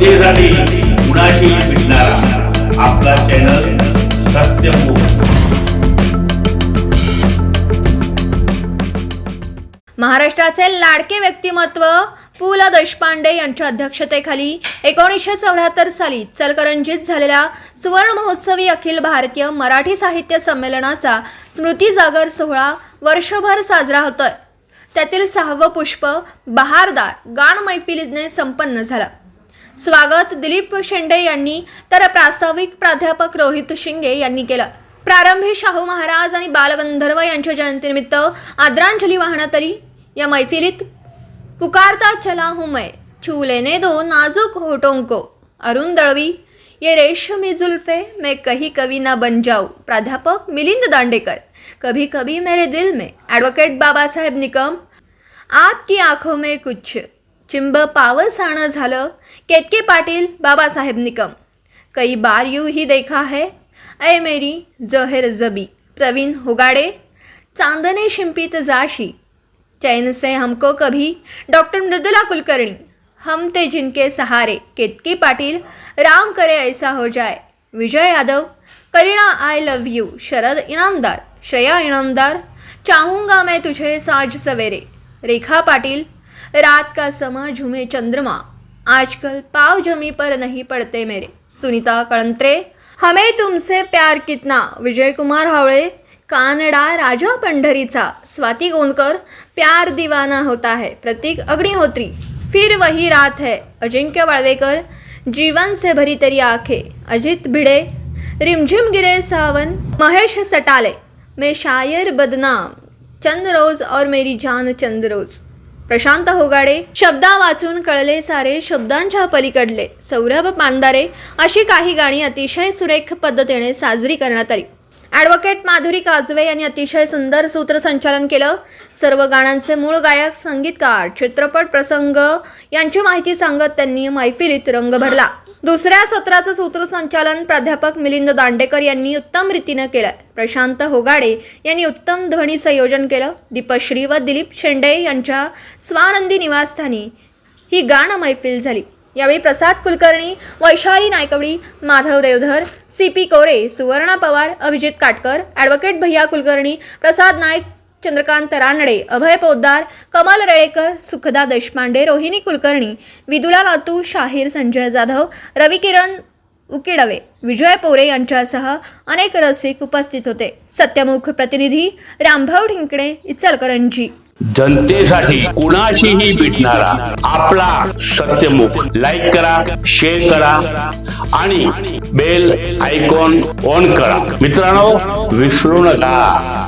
जनतेसाठी कुणाशी भेटणारा आपला चॅनल सत्यमुख महाराष्ट्राचे लाडके व्यक्तिमत्व पु ल देशपांडे यांच्या अध्यक्षतेखाली एकोणीसशे चौऱ्याहत्तर साली चलकरंजीत झालेल्या सुवर्ण महोत्सवी अखिल भारतीय मराठी साहित्य संमेलनाचा स्मृती जागर सोहळा वर्षभर साजरा होतोय. त्यातील सहावं पुष्प बहारदार गाण मैफिलीने संपन्न झालं. स्वागत दिलीप शेंडे यांनी तर प्रास्ताविक प्राध्यापक रोहित शिंगे यांनी केलं. प्रारंभी शाहू महाराज आणि बालगंधर्व यांच्या जयंतीनिमित्त आदरांजली वाहण्यात आली या मैफिलीत पुकारता चला हूँ मै छू लेने दो नाजुक होटोंको अरुण दळवी ये रेशमी जुल्फे मैं कही कवी ना बन जाऊ प्राध्यापक मिलिंद दांडेकर कभी कभी मेरे दिल में ॲडव्होकेट बाबासाहेब निकम आपकी आंखों में कुछ चिंब पावसानं झालं. केतके पाटील बाबासाहेब निकम. कई बार यू ही देखा है. ऐ मेरी जहेर जबी प्रवीण होगाडे. चांदने शिंपित जाशी. चैन से हमको कभी डॉक्टर मृदुला कुलकर्णी. हम ते जिनके सहारे केतकी पाटील राम करे ऐसा हो जाए. Vijay Yadav Kareena I love you Sharad Inamdar Shreya Inamdar. चाहूंगा मैं तुझे साज सवेरे. रेखा पाटील रात का समा झूमे चंद्रमा। आजकल पाव जमी पर नहीं पड़ते मेरे। सुनीता कळंत्रे हमें तुमसे प्यार कितना? विजय कुमार हावळे कानडा राजा पंढरीचा। स्वाती गोंदकर प्यार दिवाना होता है प्रतीक अग्निहोत्री। फिर वही रात है अजिंक्य वाळवेकर जीवन से भरी तरी आंखें। अजित भिडे रिमझिम गिरे सावन महेश सटाले। मे शायर बदनाम चंद रोज और मेरी जान चंद रोज। प्रशांत होगाडे शब्दा वाचून कळले सारे शब्दांच्या पलीकडले. सौरभ पांदारे अशी काही गाणी अतिशय सुरेख पद्धतीने साजरी करण्यात आली. ॲडव्होकेट माधुरी काजवे यांनी अतिशय सुंदर सूत्रसंचालन केलं. सर्व गाण्यांचे मूळ गायक संगीतकार चित्रपट प्रसंग यांची माहिती सांगत त्यांनी मैफिलीत रंग भरला. दुसऱ्या सत्राचं सूत्रसंचालन प्राध्यापक मिलिंद दांडेकर यांनी उत्तम रीतीनं केलं प्रशांत होगाडे यांनी उत्तम ध्वनी संयोजन केलं. दीपश्री व दिलीप शेंडे यांच्या स्वानंदी निवासस्थानी ही गाणं मैफिल झाली. यावेळी Prasad Kulkarni Vaishali Nayakwadi Madhav Deodhar C P Kore Suvarna Pawar Abhijit Katkar advocate भैया कुलकर्णी प्रसाद नाईक चंद्रकांत रानडे अभय पोद्दार कमल रळेकर सुखदा देशपांडे रोहिणी कुलकर्णी विदुला लातू शाहीर संजय जाधव रवी किरण उकिडवे विजय पोरे यांच्यासह अनेक रसिक उपस्थित होते. सत्यमुख प्रतिनिधी रामभाऊ ढिंकणे इचलकरंजी. जनतेसाठी कुणाशीही भेटणारा आपला सत्यमुख लाईक करा शेअर करा आणि बेल आयकॉन ऑन करा. मित्रांनो विसरू नका.